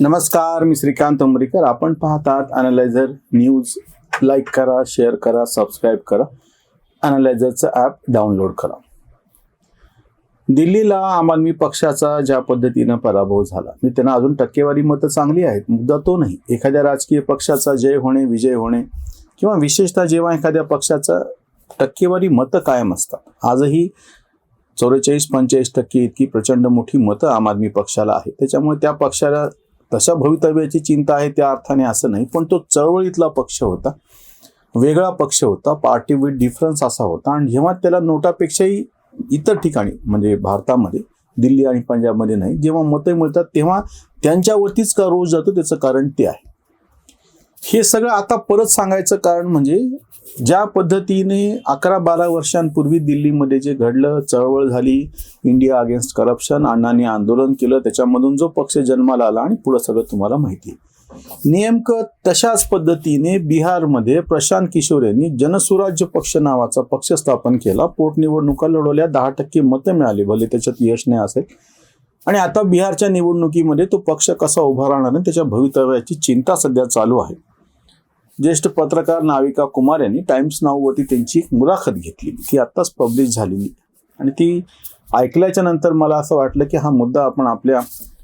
नमस्कार मी श्रीकांत उमरीकर. आपण पाहतात अनालायझर न्यूज लाईक करा शेअर करा सबस्क्राईब करा. अनालायझरचं ॲप डाउनलोड करा. दिल्लीला आम आदमी पक्षाचा ज्या पद्धतीनं पराभव झाला मी त्यांना अजून टक्केवारी मतं चांगली आहेत. मुद्दा तो नाही. एखाद्या राजकीय पक्षाचा जय होणे विजय होणे किंवा विशेषतः जेव्हा एखाद्या पक्षाचा टक्केवारी मतं कायम असतात आजही चौवेचाळीस पंचेचाळीस टक्के इतकी प्रचंड मोठी मतं आम आदमी पक्षाला आहे त्याच्यामुळे त्या पक्षाला तशा भवितव्याची चिंता आहे त्या अर्थाने असं नाही पण तो चळवळीतला पक्ष होता. वेगळा पक्ष होता पार्टी विथ डिफरन्स असा होता. आणि जेव्हा त्याला नोटापेक्षाही इतर ठिकाणी म्हणजे भारतामध्ये दिल्ली आणि पंजाबमध्ये नाही जेव्हा मतं मिळतात तेव्हा त्यांच्यावरतीच का रोज जातो त्याचं कारण ते आहे. हे सगळं आता परत सांगायचं कारण म्हणजे ज्या पद्धतीने अकरा बारा वर्षांपूर्वी दिल्लीमध्ये जे घडलं चळवळ झाली इंडिया अगेन्स्ट करप्शन अण्णांनी आंदोलन केलं त्याच्यामधून जो पक्ष जन्माला आला आणि पुढं सगळं तुम्हाला माहिती आहे. नेमकं तशाच पद्धतीने बिहारमध्ये प्रशांत किशोर यांनी जनसुराज्य पक्ष नावाचा पक्ष स्थापन केला. पोटनिवडणुका लढवल्या दहा टक्के मतं मिळाली भले त्याच्यात यश नाही असेल. आणि आता बिहारच्या निवडणुकीमध्ये तो पक्ष कसा उभा राहणार आणि त्याच्या भवितव्याची चिंता सध्या चालू आहे. ज्येष्ठ पत्रकार नाविका कुमार यांनी टाइम्स नाववरती त्यांची एक मुलाखत घेतली. ती आत्ताच पब्लिश झालेली. आणि ती ऐकल्याच्या नंतर मला असं वाटलं की हा मुद्दा आपण आपल्या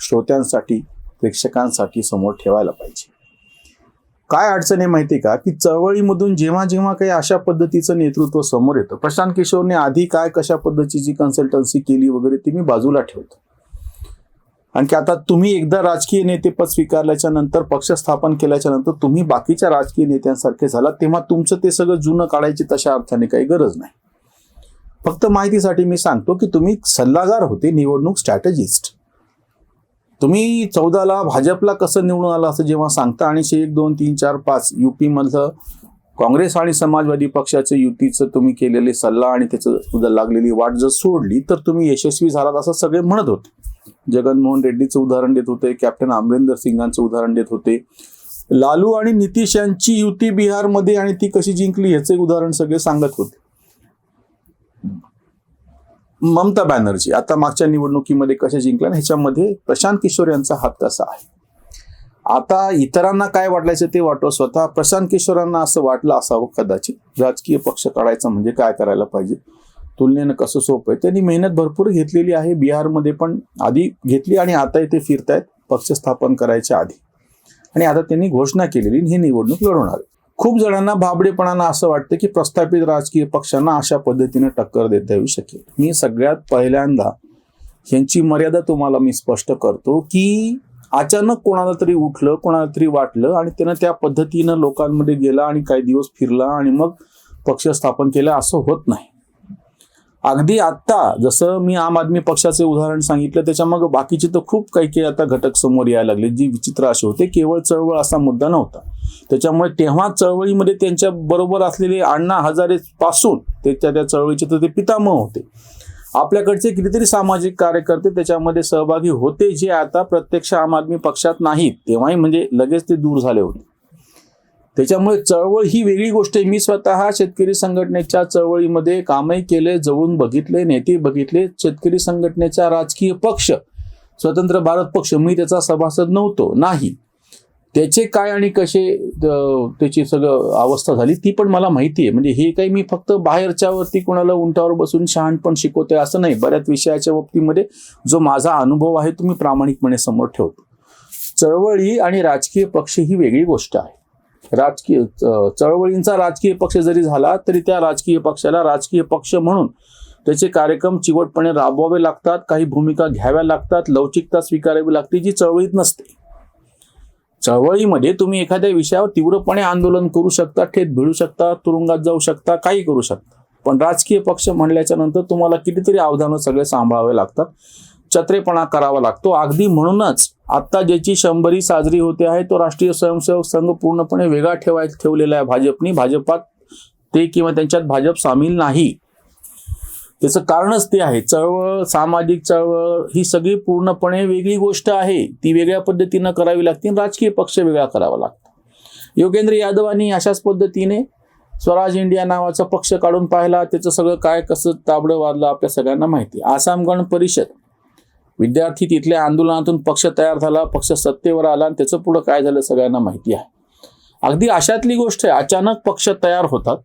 श्रोत्यांसाठी प्रेक्षकांसाठी समोर ठेवायला पाहिजे. काय अडचण आहे माहिती आहे का? की चळवळीमधून जेव्हा जेव्हा काही अशा पद्धतीचं नेतृत्व समोर येतं प्रशांत किशोरने आधी काय कशा पद्धतीची कन्सल्टन्सी केली वगैरे ती मी बाजूला ठेवतो. आणखी आता तुम्ही एकदा राजकीय नेतेपद स्वीकारल्याच्या नंतर पक्ष स्थापन केल्याच्यानंतर तुम्ही बाकीच्या राजकीय नेत्यांसारखे झाला तेव्हा तुमचं ते सगळं जुनं काढायची तशा अर्थाने काही गरज नाही. फक्त माहितीसाठी मी सांगतो की तुम्ही सल्लागार होते निवडणूक स्ट्रॅटेजिस्ट. तुम्ही चौदाला भाजपला कसं निवडून आलं असं जेव्हा सांगता आणि शे एक दोन तीन चार पाच युपीमधलं काँग्रेस आणि समाजवादी पक्षाचं युतीचं तुम्ही केलेले सल्ला आणि त्याचं लागलेली वाट जर सोडली तर तुम्ही यशस्वी झालात असं सगळे म्हणत होते. जगनमोहन रेड्डीचं उदाहरण देत होते कॅप्टन अमरिंदर सिंगांचं उदाहरण देत होते. लालू आणि नितीश यांची युती बिहारमध्ये आणि ती कशी जिंकली याचे उदाहरण सगळे सांगत होते. ममता बॅनर्जी आता मागच्या निवडणुकीमध्ये कशा जिंकल्या ह्याच्यामध्ये प्रशांत किशोर यांचा हात कसा आहे? आता इतरांना काय वाटलायचं ते वाटव स्वतः. प्रशांत किशोरांना असं वाटलं असावं कदाचित. राजकीय पक्ष काढायचा म्हणजे काय करायला पाहिजे? तुलनेनं कसं सोपं आहे? त्यांनी मेहनत भरपूर घेतलेली आहे. बिहारमध्ये पण आधी घेतली आणि आता इथे फिरतायत. पक्ष स्थापन करायच्या आधी. आणि आता त्यांनी घोषणा केलेली ही निवडणूक लढवणार खूप जणांना भाबडेपणानं असं वाटतं की प्रस्थापित राजकीय पक्षांना अशा पद्धतीने टक्कर देता येऊ शकेल. मी सगळ्यात पहिल्यांदा ह्यांची मर्यादा तुम्हाला मी स्पष्ट करतो की अचानक कोणाला तरी उठलं कोणाला तरी वाटलं आणि त्यानं त्या पद्धतीनं लोकांमध्ये गेला आणि काही दिवस फिरला आणि मग पक्ष स्थापन केलं असं होत नाही. अगदी आत्ता जसं मी आम आदमी पक्षाचे उदाहरण सांगितलं त्याच्या मग बाकीचे तर खूप काही काही आता घटक समोर यायला लागले जी विचित्र असे होते केवळ चळवळ असा मुद्दा नव्हता. त्याच्यामुळे तेव्हा चळवळीमध्ये त्यांच्या बरोबर असलेले अण्णा हजारे पासून त्याच्या त्या चळवळीचे तर ते पितामह होते. आपल्याकडचे कितीतरी सामाजिक कार्यकर्ते त्याच्यामध्ये सहभागी होते जे आता प्रत्यक्ष आम आदमी पक्षात नाहीत. तेव्हाही म्हणजे लगेच ते दूर झाले होते. त्याच्यामुळे चळवळ ही वेगळी गोष्ट आहे. मी स्वतः शेतकरी संघटनेच्या चळवळीमध्ये कामही केले जवळून बघितले नेते बघितले. शेतकरी संघटनेचा राजकीय पक्ष स्वतंत्र भारत पक्ष मी त्याचा सभासद नव्हतो नाही. त्याचे काय आणि कसे त्याची सगळं अवस्था झाली ती पण मला माहिती आहे. म्हणजे हे काही मी फक्त बाहेरच्या वरती कोणाला उंटावर बसून शहाणपण शिकवते असं नाही. बऱ्याच विषयाच्या बाबतीमध्ये जो माझा अनुभव आहे तो मी प्रामाणिकपणे समोर ठेवतो. चळवळी आणि राजकीय पक्ष ही वेगळी गोष्ट आहे. राजकीय चळवळींचा राजकीय पक्ष जरी झाला तरी त्या राजकीय पक्षाला राजकीय पक्ष म्हणून त्याचे कार्यक्रम चिवटपणे राबवावे लागतात काही भूमिका घ्याव्या लागतात लवचिकता स्वीकारावी लागते जी चळवळीत नसते. चळवळीमध्ये तुम्ही एखाद्या विषयावर तीव्रपणे आंदोलन करू शकता थेट भिडू शकता तुरुंगात जाऊ शकता काही करू शकता. पण राजकीय पक्ष म्हणल्याच्या नंतर तुम्हाला कितीतरी अवधानं सगळे सांभाळावे लागतात. चत्रेपणा करावा लागतो. अगदी म्हणूनच आता ज्याची शंभरी साजरी होते आहे तो राष्ट्रीय स्वयंसेवक संघ पूर्णपणे वेगळा ठेवाय ठेवलेला आहे भाजपनी. भाजपात ते किंवा त्यांच्यात भाजप सामील नाही. त्याचं कारणच ते आहे. चळवळ सामाजिक चळवळ ही सगळी पूर्णपणे वेगळी गोष्ट आहे. ती वेगळ्या पद्धतीनं करावी लागते राजकीय पक्ष वेगळा करावा लागतो. योगेंद्र यादवांनी अशाच पद्धतीने स्वराज इंडिया नावाचा पक्ष काढून पाहिला. त्याचं सगळं काय कसं ताबडं वाजलं आपल्या सगळ्यांना माहिती. आसाम गण परिषद. विद्यार्थी तिथल्या आंदोलनातून पक्ष तयार झाला पक्ष सत्तेवर आला आणि त्याचं पुढं काय झालं सगळ्यांना माहिती आहे. अगदी अशातली गोष्ट आहे अचानक पक्ष तयार होतात.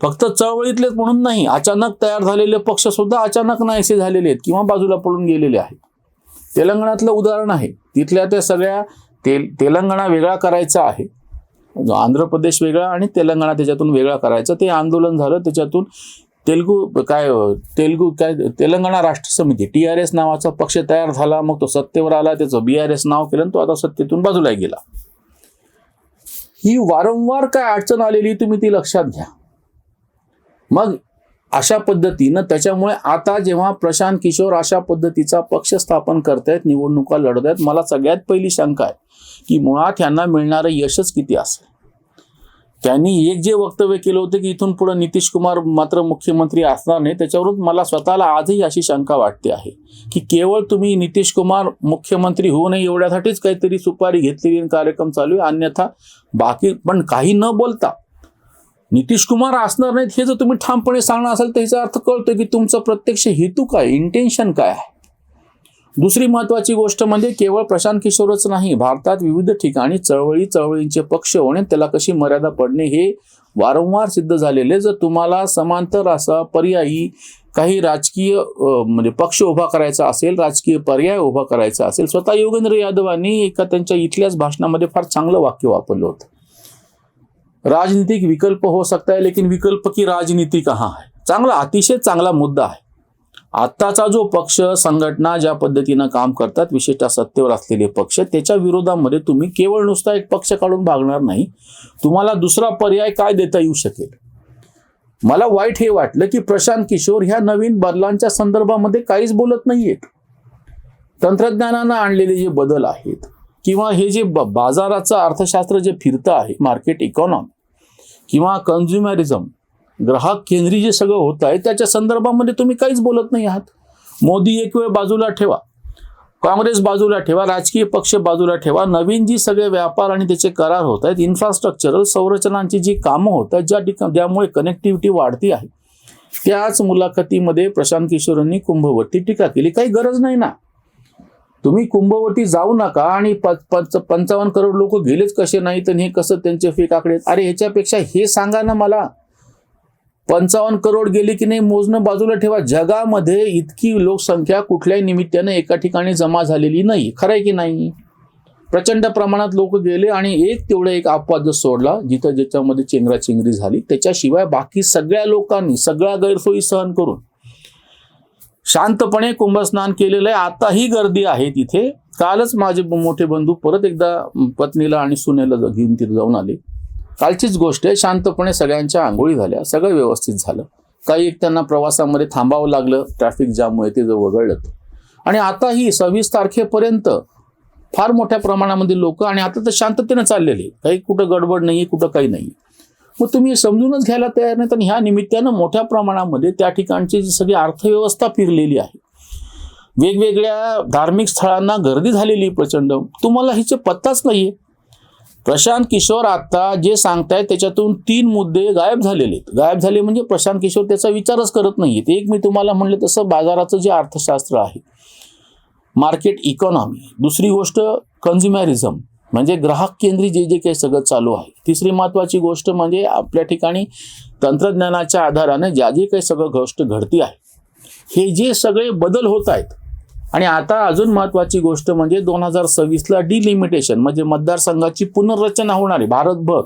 फक्त चळवळीतलेच म्हणून नाही अचानक तयार झालेले पक्ष सुद्धा अचानक नाहीसे झालेले आहेत किंवा बाजूला पडून गेलेले आहेत. तेलंगणातलं उदाहरण आहे तिथल्या त्या सगळ्या तेल तेलंगणा वेगळा करायचा आहे. आंध्र प्रदेश वेगळा आणि तेलंगणा त्याच्यातून वेगळा करायचं. ते आंदोलन झालं त्याच्यातून तेलगू काय तेलगू काय तेलंगणा राष्ट्र समिती टी आर एस नावाचा पक्ष तयार झाला मग तो सत्तेवर आला त्याचं बी आर एस नाव केलं तो आता सत्तेतून बाजूला गेला. ही वारंवार काय अडचण आलेली तुम्ही ती लक्षात घ्या. मग अशा पद्धतीनं त्याच्यामुळे आता जेव्हा प्रशांत किशोर अशा पद्धतीचा पक्ष स्थापन करतायत निवडणुका लढत आहेत मला सगळ्यात पहिली शंका आहे की मुळात यांना मिळणारं यशच किती असेल? त्यांनी एक जे वक्तव्य केलं होतं की इथून पुढे नितीश कुमार मात्र मुख्यमंत्री असणार नाही त्याच्यावरून मला स्वतःला आजही अशी शंका वाटते आहे की केवळ तुम्ही नितीश कुमार मुख्यमंत्री होऊ नये एवढ्यासाठीच काहीतरी सुपारी घेतलेली कार्यक्रम चालू आहे अन्यथा बाकी पण काही न बोलता नितीश कुमार असणार नाहीत हे जर तुम्ही ठामपणे सांगणार असाल त्याचा अर्थ कळतो की तुमचं प्रत्यक्ष हेतू काय इंटेन्शन काय आहे. दुसरी महत्वाची गोष्ट म्हणजे केवळ प्रशांत किशोरच नाही भारतात विविध ठिकाणी चळवळी चळवळींचे पक्ष होणे त्याला कशी मर्यादा पडणे हे वारंवार सिद्ध झालेले. जर तुम्हाला समांतर असा पर्यायी काही राजकीय म्हणजे पक्ष उभा करायचा असेल राजकीय पर्याय उभा करायचा असेल स्वतः योगेंद्र यादवांनी एका त्यांच्या इथल्याच भाषणामध्ये फार चांगलं वाक्य वापरलं होतं. राजनीतिक विकल्प हो सकता है लेकिन विकल्प की राजनीती कहाँ है? चांगला अतिशय चांगला मुद्दा आहे आत्ताचा जो पक्ष संघटना ज्या पद्धतीनं काम करतात विशेषतः सत्तेवर असलेले पक्ष त्याच्या विरोधामध्ये तुम्ही केवळ नुसता एक पक्ष काढून भागणार नाही. तुम्हाला दुसरा पर्याय काय देता येऊ शकेल? मला वाईट हे वाटलं की प्रशांत किशोर ह्या नवीन बदलांच्या संदर्भामध्ये काहीच बोलत नाहीयेत. तंत्रज्ञानानं आणलेले जे बदल आहेत किंवा हे जे बाजाराचं अर्थशास्त्र जे फिरतं आहे मार्केट इकॉनॉमी किंवा कन्झ्युमरिझम ग्राहक केंद्री जे सगळं होत आहे त्याच्या संदर्भामध्ये तुम्ही काहीच बोलत नाही आहात. मोदी एक वेळ बाजूला ठेवा. काँग्रेस बाजूला ठेवा राजकीय पक्ष बाजूला ठेवा. नवीन जी सगळे व्यापार आणि त्याचे करार होत आहेत इन्फ्रास्ट्रक्चरल संरचनांची जी कामं होत आहेत ज्या ठिका ज्यामुळे कनेक्टिव्हिटी वाढती आहे त्याच मुलाखतीमध्ये प्रशांत किशोरांनी कुंभवती टीका केली. काही गरज नाही ना. तुम्ही कुंभवती जाऊ नका आणि पंचावन्न करोड लोक गेलेच कसे नाहीत आणि हे कसं त्यांचे फेक आकडे अरे ह्याच्यापेक्षा हे सांगा ना मला. पंचावन्न करोड गेले की नाही मोजणं बाजूला ठेवा. जगामध्ये इतकी लोकसंख्या कुठल्याही निमित्ताने एका ठिकाणी जमा झालेली नाही. खरं आहे की नाही? प्रचंड प्रमाणात लोक गेले आणि एक तेवढा एक अपवाद जो सोडला जिथं ज्याच्यामध्ये चेंगराचेंगरी झाली त्याच्याशिवाय बाकी सगळ्या लोकांनी सगळ्या गैरसोयी सहन करून शांतपणे कुंभस्नान केलेलं आहे. आताही गर्दी आहे तिथे. कालच माझे मोठे बंधू परत एकदा पत्नीला आणि सुनेला घेऊन तिथे जाऊन आले. कालचीच गोष्ट आहे. शांतपणे सगळ्यांच्या आंघोळी झाल्या. सगळं व्यवस्थित झालं. काही एक त्यांना प्रवासामध्ये थांबावं लागलं. ट्रॅफिक जाममुळे ते जर वगळलं. आणि आता ही सव्वीस तारखेपर्यंत फार मोठ्या प्रमाणामध्ये लोक आणि आता तर शांततेनं चाललेले काही कुठं गडबड नाही कुठं काही नाही मग तुम्ही समजूनच घ्यायला तयार नाही तर ह्या निमित्तानं मोठ्या प्रमाणामध्ये त्या ठिकाणची जी सगळी अर्थव्यवस्था फिरलेली आहे. वेगवेगळ्या धार्मिक स्थळांना गर्दी झालेली प्रचंड. तुम्हाला हिचे पत्ताच नाही आहे प्रशांत किशोर आता जे सांगतायत त्याच्यातून तीन मुद्दे गायब झालेले आहेत. गायब झाले म्हणजे प्रशांत किशोर त्याचा विचारच करत नाहीयेत. एक मी तुम्हाला म्हणले तसं बाजाराचं जे अर्थशास्त्र आहे मार्केट इकॉनॉमी दुसरी गोष्ट कन्झ्युमॅरिझम म्हणजे ग्राहक केंद्री जे जे काही सगळं चालू आहे. तिसरी महत्त्वाची गोष्ट म्हणजे आपल्या ठिकाणी तंत्रज्ञानाच्या आधाराने ज्या जे काही सगळं गोष्ट घडती आहे हे जे सगळे बदल होत आहेत आणि आता अजून महत्वाची गोष्ट म्हणजे दोन हजार सव्वीसला डिलिमिटेशन म्हणजे मतदारसंघाची पुनर्रचना होणार आहे भारतभर.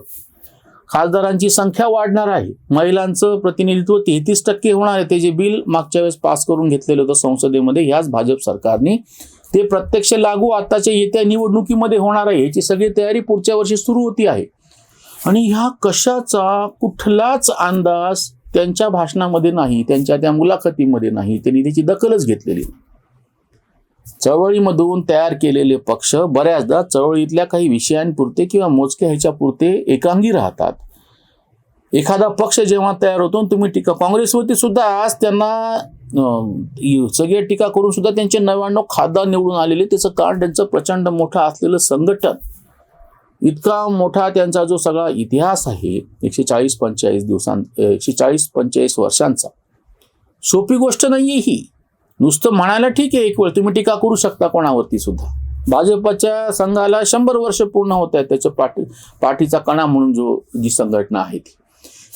खासदारांची संख्या वाढणार आहे. महिलांचं प्रतिनिधित्व तेहतीस टक्के होणार आहे. ते जे बिल मागच्या वेळेस पास करून घेतलेलं होतं संसदेमध्ये ह्याच भाजप सरकारने ते प्रत्यक्ष लागू आताच्या येत्या निवडणुकीमध्ये होणार आहे. याची सगळी तयारी पुढच्या वर्षी सुरू होती आहे. आणि ह्या कशाचा कुठलाच अंदाज त्यांच्या भाषणामध्ये नाही त्यांच्या त्या मुलाखतीमध्ये नाही. त्यांनी त्याची दखलच घेतलेली चळवळीमधून तयार केलेले पक्ष बऱ्याचदा चळवळीतल्या काही विषयांपुरते किंवा मोजक्या ह्याच्यापुरते एकांगी राहतात. एखादा पक्ष जेव्हा तयार होतो तुम्ही टीका काँग्रेसवरती सुद्धा आज त्यांना सगळे टीका करून सुद्धा त्यांचे नव्याण्णव खासदार निवडून आलेले त्याचं कारण त्यांचं प्रचंड मोठं असलेलं संघटन. इतका मोठा त्यांचा जो सगळा इतिहास आहे एकशे चाळीस पंचेचाळीस दिवसां एकशे चाळीस पंचेचाळीस वर्षांचा सोपी गोष्ट नाही आहे ही. नुसतं म्हणायला ठीक आहे एक वेळ तुम्ही टीका करू शकता कोणावरती सुद्धा. भाजपच्या संघाला शंभर वर्ष पूर्ण होत आहेत त्याच्या पाठी पाठीचा कणा म्हणून जो जी संघटना आहे ती.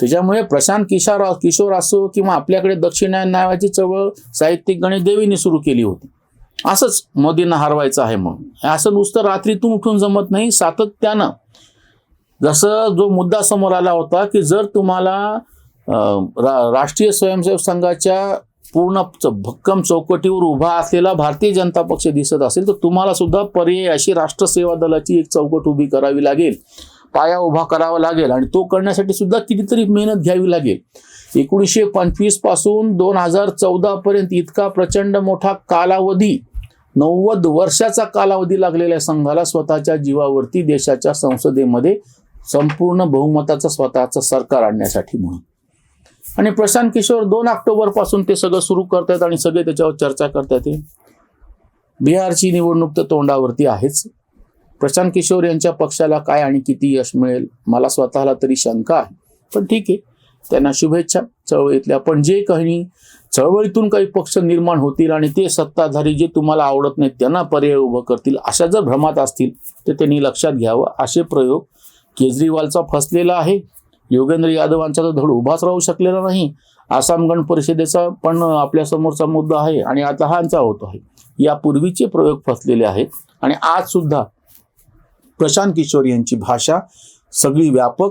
त्याच्यामुळे प्रशांत किशोर किशोर असो किंवा आपल्याकडे दक्षिणायन नावाची चळवळ साहित्यिक गणेश देवीने सुरू केली होती. असंच मोदींना हरवायचं आहे म्हणून. असं नुसतं रात्रीतून उठून जमत नाही सातत्यानं. जसं जो मुद्दा समोर आला होता की जर तुम्हाला रा, राष्ट्रीय स्वयंसेवक संघाच्या पूर्ण च- भक्कम चौकटीवर उभा असलेला भारतीय जनता पक्ष दिसत असेल तर तुम्हाला सुद्धा पर्यायी अशी राष्ट्रसेवा दलाची एक चौकट उभी करावी लागेल. पाया उभा करावा लागेल आणि तो करण्यासाठी सुद्धा कितीतरी मेहनत घ्यावी लागेल. एकोणीसशे पंचवीसपासून दोन हजार चौदा पर्यंत इतका प्रचंड मोठा कालावधी नव्वद वर्षाचा कालावधी लागलेल्या संघाला स्वतःच्या जीवावरती देशाच्या संसदेमध्ये संपूर्ण बहुमताचं स्वतःचं सरकार आणण्यासाठी म्हणून. आणि प्रशांत किशोर दोन ऑक्टोबरपासून ते सगळं सुरू करतात आणि सगळे त्याच्यावर चर्चा करतात बिहारची निवडणूक तर तोंडावरती आहेच. प्रशांत किशोर यांच्या पक्षाला काय आणि किती यश मिळेल मला स्वतःला तरी शंका आहे. पण ठीक आहे. त्यांना शुभेच्छा चळवळीतल्या. पण जे काही चळवळीतून काही पक्ष निर्माण होतील आणि ते सत्ताधारी जे तुम्हाला आवडत नाहीत त्यांना पर्याय उभं करतील अशा जर भ्रमात असतील तर त्यांनी लक्षात घ्यावं. असे प्रयोग केजरीवालचा फसलेला आहे. योगेंद्र यादवांचा तर धड उभाच राहू शकलेला नाही. आसाम गण परिषदेचा पण आपल्या समोरचा मुद्दा आहे आणि आता हांचा होतो आहे. यापूर्वीचे प्रयोग फसलेले आहेत आणि आज सुद्धा प्रशांत किशोर यांची भाषा सगळी व्यापक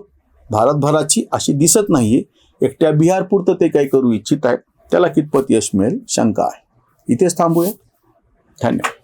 भारतभराची अशी दिसत नाहीये. एकट्या बिहारपुरतं ते काही करू इच्छित आहेत. त्याला कितपत यश मिळेल? शंका आहे. इथेच थांबूया. धन्यवाद.